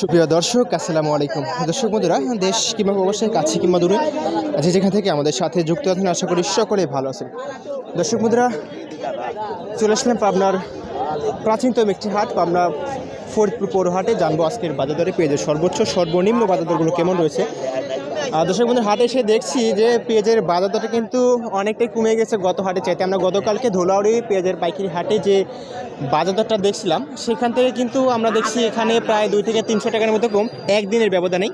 সুপ্রিয় দর্শক, আসসালামু আলাইকুম। দর্শক বন্ধুরা, দেশ কিংবা অবশ্যই কাছে কিংবা দূরে যে যেখান থেকে আমাদের সাথে যুক্ত আছেন, আশা করি সকলে ভালো আছেন। দর্শক বন্ধুরা, চলে আসলাম পাবনার প্রাচীনতম একটি হাট, পাবনা ফরিদপুর পৌরহাটে। জানব আজকের বাজার দরে পেয়ে পেঁয়াজের সর্বোচ্চ, সর্বনিম্ন বাজার দরগুলো কেমন রয়েছে দর্শক বন্ধু হাটে এসে দেখছি যে পেঁয়াজের বাজারটা কিন্তু অনেকটাই কমে গেছে গত হাটে চাইতে। আমরা গতকালকে ধোলাউড়ি পেঁয়াজের পাইকারি হাটে যে বাজারটা দেখছিলাম, সেখান থেকে কিন্তু আমরা দেখছি এখানে প্রায় দুই থেকে তিনশো টাকার মতো কম, একদিনের ব্যবধানেই।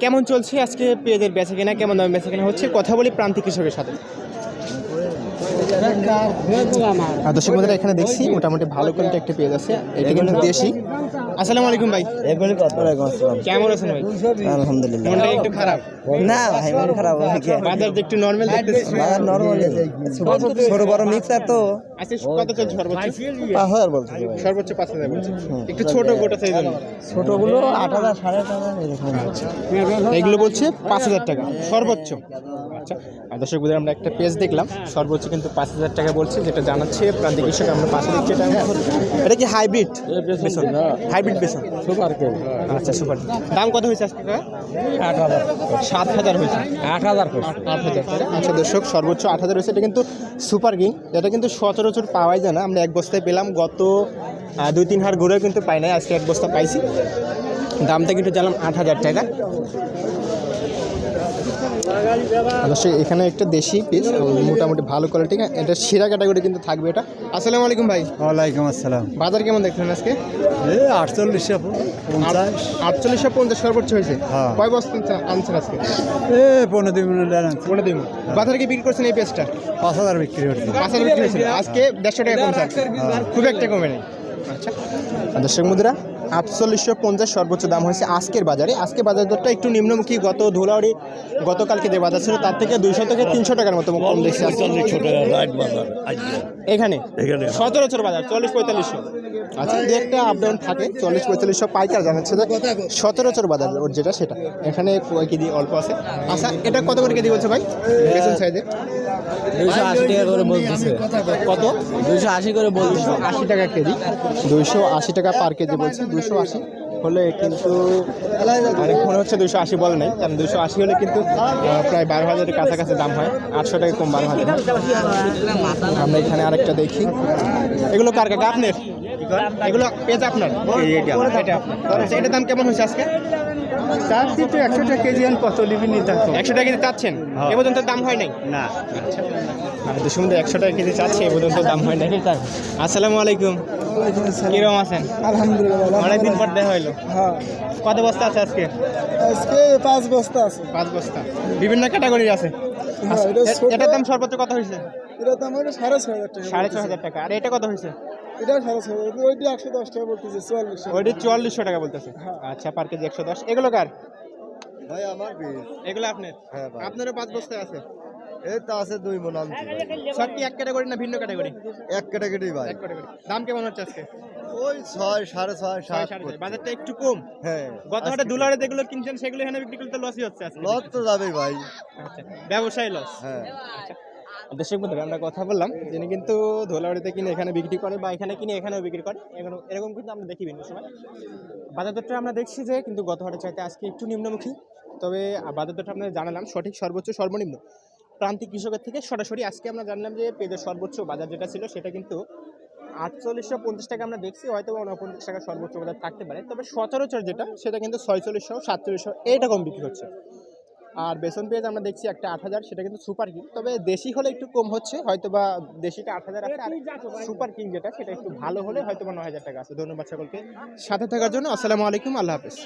কেমন চলছে আজকে পেঁয়াজের বেচা কেনা কেমন দামে বেচা কেনা হচ্ছে? কথা বলি প্রান্তিক কৃষকের সাথে। আর দর্শক বন্ধুরা এখানে দেখছি মোটামুটি ভালো কোয়ালিটি একটা পেঁয়াজ আছে। এটা কিন্তু দেশি। আসসালামু আলাইকুম ভাই। কেমন আছেন ভাই? আলহামদুলিল্লাহ। মনটা একটু খারাপ। না ভাই মন খারাপ। বাজার একটু নর্মাল দেখতেছি। নরমালি ছোট বড় মিক্সার তো। আচ্ছা কত চলছে সর্বোচ্চ পাঁচ হাজার বলছে সর্বোচ্চ পাঁচ হাজার বলছে। একটু ছোট গোটা সেই জন্য ছোটগুলো আট হাজার সাড়ে আট হাজার এরকম এগুলো বলছে পাঁচ হাজার টাকা সর্বোচ্চ। আচ্ছা। আর দর্শক বন্ধুরা আমরা একটা পেজ দেখলাম। সর্বোচ্চ কিন্তু পাঁচ হাজার টাকা বলছে যেটা জানাচ্ছে প্রান্তিক কৃষক। আমরা পাশে দেখছি এটা এটা কি হাইব্রিড বেসন? হাইব্রিড বেসন। সুপার কে। আচ্ছা সুপার দাম কত হয়েছে আজকে? আট হাজার। সাত হাজার হয়েছে। আট হাজার আট হাজার। আচ্ছা দর্শক সর্বোচ্চ আট হাজার হয়েছে। এটা কিন্তু সুপার কিং এটা কিন্তু সচরাচর পাওয়াই যায় না। আমরা এক বস্তায় পেলাম, গত দুই তিন হার ঘুরেও কিন্তু পাই নাই। আজকে এক বস্তা পাইছি। দামটা কিন্তু জানলাম আট হাজার টাকা। অবশ্যই এখানে একটা দেশি পিস মোটামুটি ভালো কোয়ালিটি এটা সেরা ক্যাটাগরি কিন্তু থাকবে এটা। আসসালামু আলাইকুম ভাই। ওয়ালাইকুম আসসালাম। বাজার কেমন দেখছেন আজকে? আটচল্লিশশো পঞ্চাশ। আটচল্লিশশো পঞ্চাশ সর্বোচ্চ হয়েছে? হ্যাঁ। কয় বস্তা আনছে- আনছেন আজকে? এ পনেরো দুই মিনিট আনছি। বলে দিন বাজারে কি বিক্রি করছেন এই পেঁয়াজটা পাঁচ হাজার বিক্রি হচ্ছে। পাঁচ হাজার বিক্রি হয়েছিল আজকে দেড়শো টাকা কমছে খুব একটা কমে নেই। আচ্ছা। দর্শক মুদ্রা আটচল্লিশশো পঞ্চাশ সর্বোচ্চ দাম হয়েছে আজকের বাজারে। আজকে বাজার দরটা একটু নিম্নমুখী। গত ধুলাউড়ি গতকালকে যে বাজার ছিল তার থেকে দুইশো থেকে তিনশো টাকার মতো কম দেখছি। এখানে? সচরাচর বাজার চল্লিশ পঁয়তাল্লিশশো। আচ্ছা দু একটা আপ ডাউন থাকে চল্লিশ পঁয়তাল্লিশশো পাইকার জানাচ্ছে যে সচরাচর বাজার ওর যেটা সেটা। এখানে কয় কেজি অল্প আছে। আচ্ছা এটা কত করে কেজি বলছে ভাই? বেসন সাইজে দুইশো আশি টাকা করে বলতেছে। কত? দুইশো আশি করে বলতেছে। আশি টাকা কেজি। দুইশো আশি টাকা পার কেজি বলছে। দুইশো আশি হলে কিন্তু অনেক মনে হচ্ছে দুশো আশি বলে নাই কারণ দুইশো আশি হলে কিন্তু প্রায় বারো হাজারের কাছাকাছি দাম হয় আটশো টাকা কম বারো হাজার আমরা এখানে আরেকটা দেখি। এগুলো কার কাকা আপনার এগুলো পেজ আপনার? এটা আচ্ছা, এটার দাম কেমন হয়েছে আজকে? চারটি তো একশো টাকা কেজি আন কত লিবি নিতে একশো টাকা কেজি চাচ্ছেন? এ পর্যন্ত দাম হয় নাই? না। আমি তো শুনতে একশো টাকা কেজি চাচ্ছি এ পর্যন্ত দাম হয় নাই। আসসালামু আলাইকুম। কীরকম আছেন? আলহামদুলিল্লাহ অনেকদিন পর দেখা হইল। হ্যাঁ। কত বস্তা আছে আজকে? আজকে পাঁচ বস্তা আছে। পাঁচ বস্তা। বিভিন্ন ক্যাটাগরির আছে। হ্যাঁ, এ- এটার দাম সর্বোচ্চ কত হয়েছে এটা দাম হলো সাড়ে ছয় হাজার টাকা সাড়ে ছয় হাজার টাকা। আর এটা কত হয়েছে এটা সাড়ে ছয় ওইটি একশো দশ টাকা বলতেছে চুয়াল্লিশ ওইটি চুয়াল্লিশশো টাকা বলতেছে। আচ্ছা পার কেজি একশো দশ। এগুলো কার? ভাই আমার এগুলো আপনার? হ্যাঁ আপনারও পাঁচ বস্তা আছে? এই তো আছে দুই মন আনছি সব কি এক ক্যাটাগরি না ভিন্ন ক্যাটাগরি এক ক্যাটাগরি ভাই। এক ক্যাটাগরি দাম কেমন হচ্ছে আজকে? ওই ছয় সাড়ে ছয় সাত সাড়ে বাজারটা একটু কম। হ্যাঁ গত হাটে দুলারে যেগুলো কিনছেন সেগুলো এখানে বিক্রি করতে লসই হচ্ছে লস তো যাবে ভাই। আচ্ছা ব্যবসায়ী লস হ্যাঁ। দর্শক বন্ধুরা আমরা কথা বললাম যিনি কিন্তু ধোলাবাড়িতে কিনে এখানে বিক্রি করে বা এখানে কিনে এখানেও বিক্রি করে এখানে এরকম কিন্তু আমরা দেখি বিভিন্ন সময়। বাজার দরটা আমরা দেখছি যে কিন্তু গত হাটের চাইতে আজকে একটু নিম্নমুখী তবে বাজার দরটা আপনাদের জানালাম সঠিক সর্বোচ্চ সর্বনিম্ন। প্রান্তিক কৃষকের থেকে সরাসরি আজকে আমরা জানলাম যে পেঁয়াজের সর্বোচ্চ বাজার যেটা ছিল সেটা কিন্তু আটচল্লিশশো পঞ্চাশ টাকা আমরা দেখছি, হয়তো উনপঞ্চাশ টাকা সর্বোচ্চ বাজার থাকতে পারে। তবে সচরাচর যেটা, সেটা কিন্তু ছয়চল্লিশশো, সাতচল্লিশশো এইরকম বিক্রি হচ্ছে। আর বেসন পেঁয়াজ আমরা দেখছি একটা আট হাজার, সেটা কিন্তু সুপার কিং। তবে দেশি হলে একটু কম হচ্ছে, হয়তো বা দেশিটা আট হাজার আছে সুপার কিং যেটা, সেটা একটু ভালো হলে হয়তো বা নয় হাজার টাকা আছে। ধন্যবাদ সকলকে। সাথে থাকার জন্য আসসালামু আলাইকুম, আল্লাহ হাফেজ।